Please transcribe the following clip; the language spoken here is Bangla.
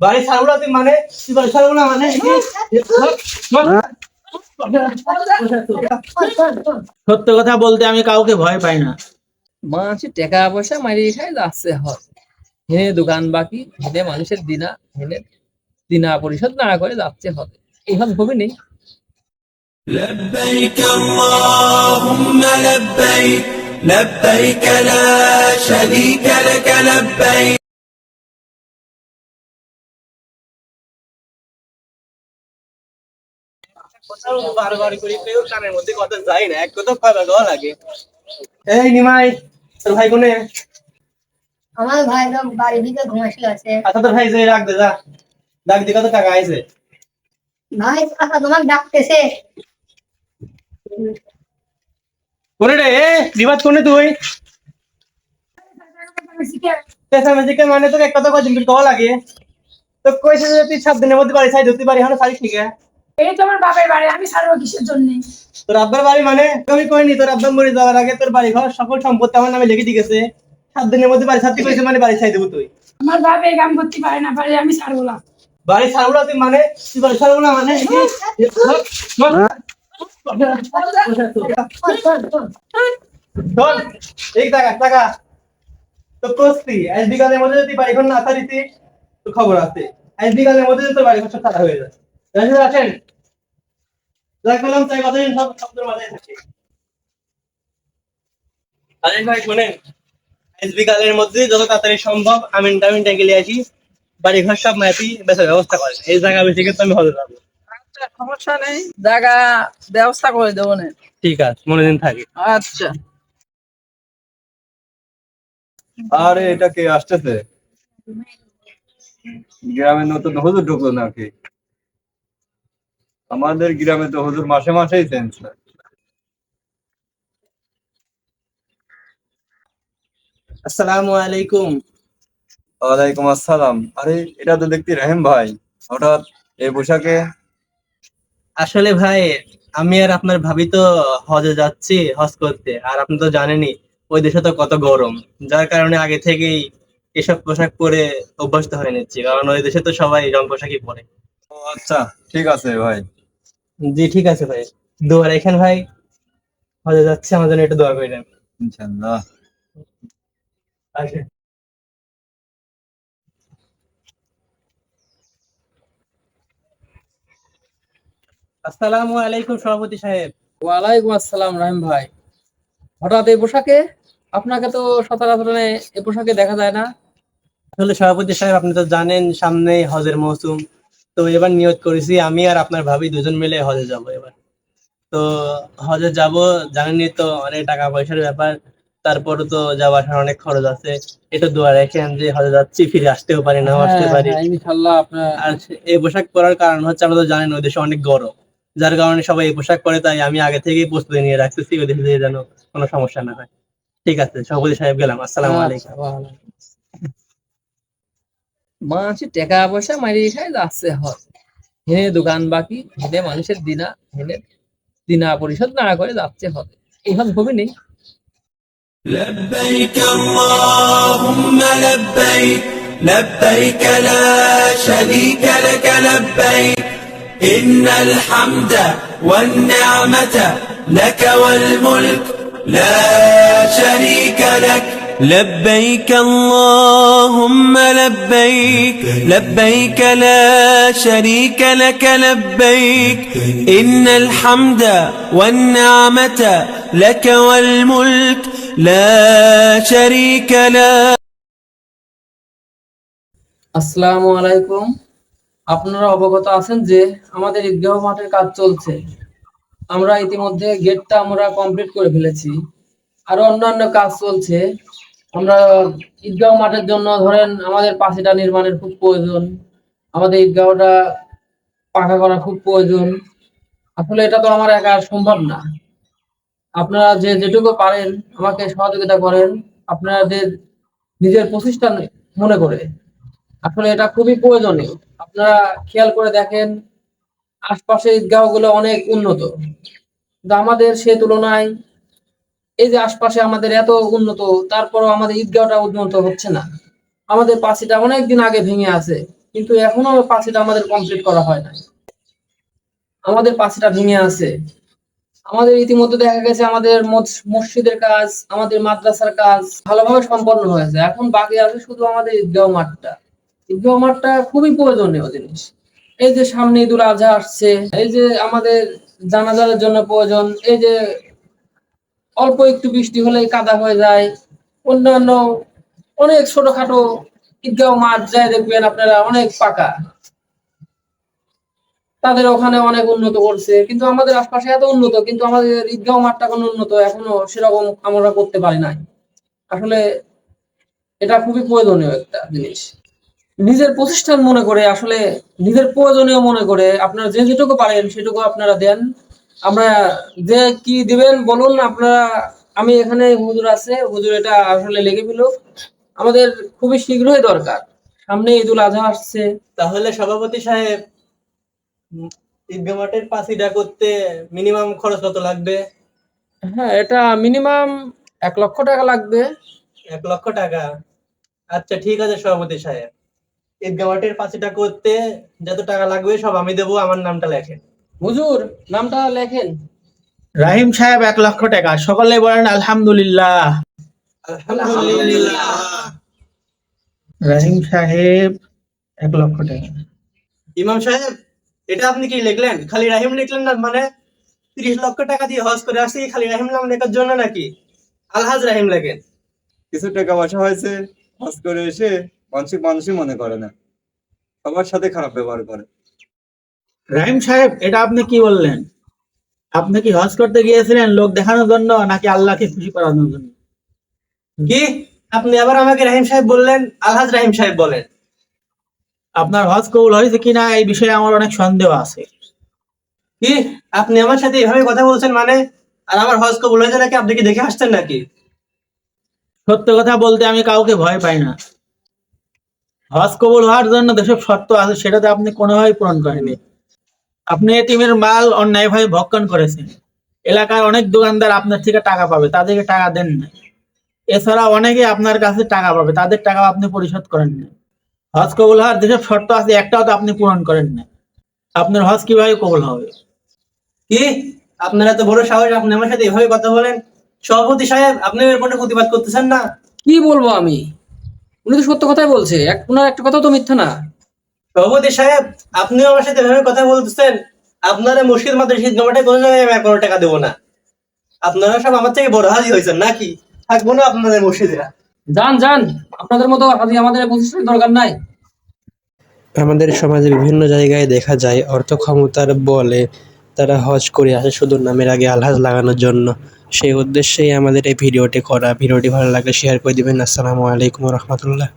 বাড়ি ছাড়বো না তুই মানে তুই বাড়ি ছাড়বো না মানে সত্য কথা বলতে আমি কাউকে ভয় পাই না মানুষের টাকা পয়সা মারিয়ে খাই যাচ্ছে হয় হেনে দোকান বাকি হেনে মানুষের দিনা হেনে দিনা পরিশোধ না করে যাচ্ছে হবে এইভাবে হবে নেই لبيك اللهم لبيك لبيك لا شريك لك لبيك বারবার করি কেউ কানের মধ্যে কথা যায় না এক কথা কয়বার গাওয়া লাগে। এই নিমাই তোর ভাই কোনে? আমার ভাই তো বাড়ি দিকে ঘুমাসি আছে। আচ্ছা তোর ভাই যে রাখ দে যা। ডাক দি কত টাকা আইছে? ভাই কাকা তোমাকে ডাকতেছে। কোনে রে? এ বিবাদ কোনে তুই? চেঁচামেচিকে মানে তোকে এক কথা কদিন কওয়া লাগে। তো কইছে যে তুই সাত দিনের মধ্যে বাড়ি ছাই ধরতে পারি এখন সারি ঠিক আছে এই তো আমার বাপের বাড়ি আমি ছাড়বো কিসের জন্য? তোর আব্বার বাড়ি মানে? আমি তোর আব্বা মরে যাওয়ার আগে তোর বাড়ি ঘর সকল সম্পত্তি আমার নামে লিখে গেছে সাত দিনের মধ্যে বাড়ি ছাড়তে মানে বাড়ি ছাই দেবো তুই। আমার বাপ এই কাম করতে পারে না পারে আমি ছাড়বো না। বাড়ি ছাড়বো না তুই মানে? তুই বাড়ি ছাড়বো না মানে? এই টাকা টাকা। তো কস্তি আজ বিকালের মধ্যে যদি বাড়ি ঘর না ছাড়িতি তো খবর আছে। আজ বিকালের মধ্যে তোর বাড়ি ঘর সব ছাড়া হয়ে যায়। রাজু যা করলাম তাই কথা সব শব্দের মাথায় থাকে। আরে ভাই শোনেন আজ বিকালের মধ্যে যত তাড়াতাড়ি সম্ভব আমিন টামিন নিয়ে আসি। বাড়ি ঘর সব মাটি বেচার ব্যবস্থা করেন এই জায়গা বেশি কিন্তু আমি হতে যাব আচ্ছা সমস্যা নেই জায়গা ব্যবস্থা করে দেবো না ঠিক আছে মনে দিন থাকি। আচ্ছা। আরে এটা কে আসতেছে? গ্রামে নতুন হুজুর ঢুকলো নাকি? আমাদের গ্রামে তো হুজুর মাসে মাসেই চেঞ্জ হয় আসসালামু আলাইকুম। ওয়ালাইকুম আসসালাম। আরে এটা তো দেখতে রহিম ভাই। হঠাৎ এই পোশাকে? আসলে ভাই আমি আর আপনার ভাবি তো হজে যাচ্ছি হজ করতে। আর আপনি তো জানেনই ওই দেশে তো কত গরম। যার কারণে আগে থেকেই এসব পোশাক পরে অভ্যস্ত হয়ে নিচ্ছি। কারণ ওই দেশে তো সবাই রং পোশাকই পরে। ও আচ্ছা ঠিক আছে ভাই। জি ঠিক আছে ভাই। দোয়া রাখেন ভাই। হজে যাচ্ছি আমার জন্য একটু দোয়া করে দেন। আসসালামু আলাইকুম সভাপতি সাহেব। ওয়ালাইকুম আসসালাম রাহিম ভাই। হঠাৎ এই পোশাকে? আপনাকে তো সচরাচর এই পোশাকে দেখা যায় না। আসলে সভাপতি সাহেব আপনি তো জানেন সামনে হজের মৌসুম। তো এবার নিয়ত করেছি। আমি আর আপনার ভাবি দুজন মিলে হজে যাব এবার। তো হজে যাব জানেনই তো অনেক টাকা পয়সার ব্যাপার। তারপরে তো যাওয়া আসার অনেক খরচ আছে। এটা দোয়া রেখেন যে হজে যাচ্ছি ফিরে আসতেও পারি নাও আসতে হ্যাঁ, পারি। হ্যাঁ, আপনার আর এই পোশাক পরার কারণ হচ্ছে আমরা তো জানেন ওই দেশে অনেক গরম। যার কারণে সবাই এই পোশাক পরে তাই আমি আগে থেকেই প্রস্তুতি নিয়ে রাখতেছি ওই দেশে যেন কোনো সমস্যা না হয়। ঠিক আছে সভাপতি সাহেব গেলাম। আসসালামু আলাইকুম। আচ্ছা, ওয়ালাইকুম। মানুষের টাকা পয়সা মারিয়ে খাই যাচ্ছে হয় হেনে দোকান বাকি হেনে মানুষের দিনা হেনে দিনা পরিশোধ না করে যাচ্ছে হবে এইভাবে হবে নেই لبيك اللهم لبيك لبيك لا شريك لك لبيك إن الحمد والنعمة لك والملك لا شريك لك لبيك اللهم لبيك لبيك لا شريك لك لبيك إن الحمد والنعمة لك والملك لا شريك لك আসসালামু আলাইকুম আপনারা অবগত আছেন যে আমাদের ঈদগাহ মাঠের কাজ চলছে আমরা ইতিমধ্যে গেটটা আমরা কমপ্লিট করে ফেলেছি আরো অন্যান্য কাজ চলছে আমরা ঈদগাহ মাঠের জন্য ধরেন আমাদের পাঁচিটা নির্মাণের খুব প্রয়োজন। আমাদের ঈদগাহটা পাকা করা খুব প্রয়োজন। আসলে এটা তো আমার একা সম্ভব না। আপনারা যে যেটুকু পারেন, আমাকে সহযোগিতা করেন, আপনাদের নিজের প্রচেষ্টা মনে করে। আসলে এটা খুবই প্রয়োজনীয়। আপনারা খেয়াল করে দেখেন আশপাশে ঈদগাহগুলো অনেক উন্নত। কিন্তু আমাদের সে তুলনায় এই যে আশপাশে আমাদের এত উন্নত, তারপরও আমাদের ঈদগাহটা উন্নত হচ্ছে না। আমাদের পাঁচিটা অনেক দিন আগে ভেঙে আছে, কিন্তু এখনও পাঁচিটা আমাদের কমপ্লিট করা হয় না আমাদের পাঁচিটা ভেঙে আছে। আমাদের ইতিমধ্যে দেখা গেছে আমাদের মসজিদের কাজ, আমাদের মাদ্রাসার কাজ ভালোভাবে সম্পন্ন হয়েছে। এখন বাকি আছে শুধু আমাদের ঈদগাহ মাঠটা। ঈদগাহ মাঠটা খুবই প্রয়োজনীয় জিনিস। এই যে সামনে ঈদুল আজহা আসছে, এই যে আমাদের জানাজারের জন্য প্রয়োজন, এই যে অল্প একটু বৃষ্টি হলেই কাদা হয়ে যায়। অন্যান্য অনেক ছোটখাটো ঈদগাহ মাঠ যায় দেখবেন আপনারা, অনেক পাকা। তাদের ওখানে অনেক উন্নত করছে। কিন্তু আমাদের আশপাশে এত উন্নত, কিন্তু আমাদের ঈদগাহ মাঠটা কোনো উন্নত, এখনও সেরকম আমরা করতে পারি নাই। আসলে এটা খুবই প্রয়োজনীয় একটা জিনিস। নিজের প্রতিষ্ঠান মনে করে, আসলে নিজের প্রয়োজনীয় মনে করে, আপনারা যে যেটুকু পারেন সেটুকু আপনারা দেন। আমরা যে কি দিবেন বলুন আপনারা আমি এখানে হুজুর আছে হুজুর এটা আসলে লেগে ফেলো আমাদের খুবই শীঘ্রই দরকার। সামনে ঈদুল আজহা আসছে। তাহলে সভাপতি সাহেব মাঠের পাঁচিটা করতে মিনিমাম খরচ কত লাগবে? হ্যাঁ এটা মিনিমাম এক লক্ষ টাকা লাগবে। এক লক্ষ টাকা? আচ্ছা ঠিক আছে সভাপতি সাহেব। ঈদগাহ মাঠের পাঁচিটা করতে যত টাকা লাগবে সব আমি দেবো আমার নামটা লেখেন। হুজুর নামটা লেখেন। রাহিম সাহেব এক লক্ষ টাকা। সকলে বলেন আলহামদুলিল্লাহ। আলহামদুলিল্লাহ। রাহিম সাহেব এক লক্ষ টাকা। ইমাম সাহেব এটা আপনি কি লিখলেন? খালি রাহিম লিখলেন না? মানে তিরিশ লক্ষ টাকা দিয়ে হজ করে আসছি খালি রাহিম নাম লেখার জন্য নাকি? আলহাজ রাহিম লেখেন। কিছু টাকা পয়সা হয়েছে হজ করে এসে মানসিক মানুষই মনে করে না। সবার সাথে খারাপ ব্যবহার করে। রাহিম সাহেব এটা আপনি কি বললেন? আপনি কি হজ করতে গিয়েছিলেন লোক দেখানোর জন্য নাকি আল্লাহকে খুশি করানোর জন্য? কি? আপনি আবার আমাকে রাহিম সাহেব বললেন আলহাজ রাহিম সাহেব বলেন। আপনার হজ কবুল হয়েছে কিনা এই বিষয়ে আমার অনেক সন্দেহ আছে। কি? আপনি আমার সাথে এভাবে কথা বলছেন মানে আর আমার হজ কবুল হয়েছে নাকি? আপনি কি দেখে আসছেন নাকি? সত্য কথা বলতে আমি কাউকে ভয় পাই না। হজ কবুল হওয়ার জন্য যেসব শর্ত আছে সেটাতে আপনি কোনোভাবেই পূরণ করেনি আপনি এটিমের মাল অন্যায়ভাবে ভক্ষণ করেছেন। এলাকার অনেক দোকানদার আপনার থেকে টাকা পাবে, তাদেরকে টাকা দেন না। এছাড়া অনেকে আপনার কাছে টাকা পাবে, তাদের টাকা আপনি পরিশোধ করেন না। হজ কবুল হওয়ার যেসব শর্ত আছে, একটাও তো আপনি পূরণ করেন না। আপনার হজ কীভাবে কবুল হবে? কি? আপনার এত বড় সাহস, আপনি আমার সাথে এভাবে কথা বলেন? সভাপতি সাহেব, আপনি এর কোনো প্রতিবাদ করতেছেন না? কি বলব আমি? উনি তো সত্য কথাই বলছে। এক ওনার একটা কথা তো মিথ্যা না। সভাপতি সাহেব আপনিও আমার সাথে এভাবে কথা বলতেছেন। আপনারা ঈদ জমাটায় কোনো জায়গায় আমি কোনো টাকা দেবো না। আপনারা সব আমার থেকে বড় হাজি হয়েছেন নাকি? থাকব না আপনাদের মসজিদেরা যান যান। আপনাদের মতো হাজি আমাদের প্রতিষ্ঠানের দরকার নাই। আমাদের সমাজে বিভিন্ন জায়গায় দেখা যায় অর্থ ক্ষমতার বলে তারা হজ করে আসে শুধু নামের আগে আলহাজ লাগানোর জন্য। সেই উদ্দেশ্যেই আমাদের এই ভিডিওটি করা। ভিডিওটি ভালো লাগলে শেয়ার করে দিবেন। আসসালামু আলাইকুম রহমতুল্লাহ।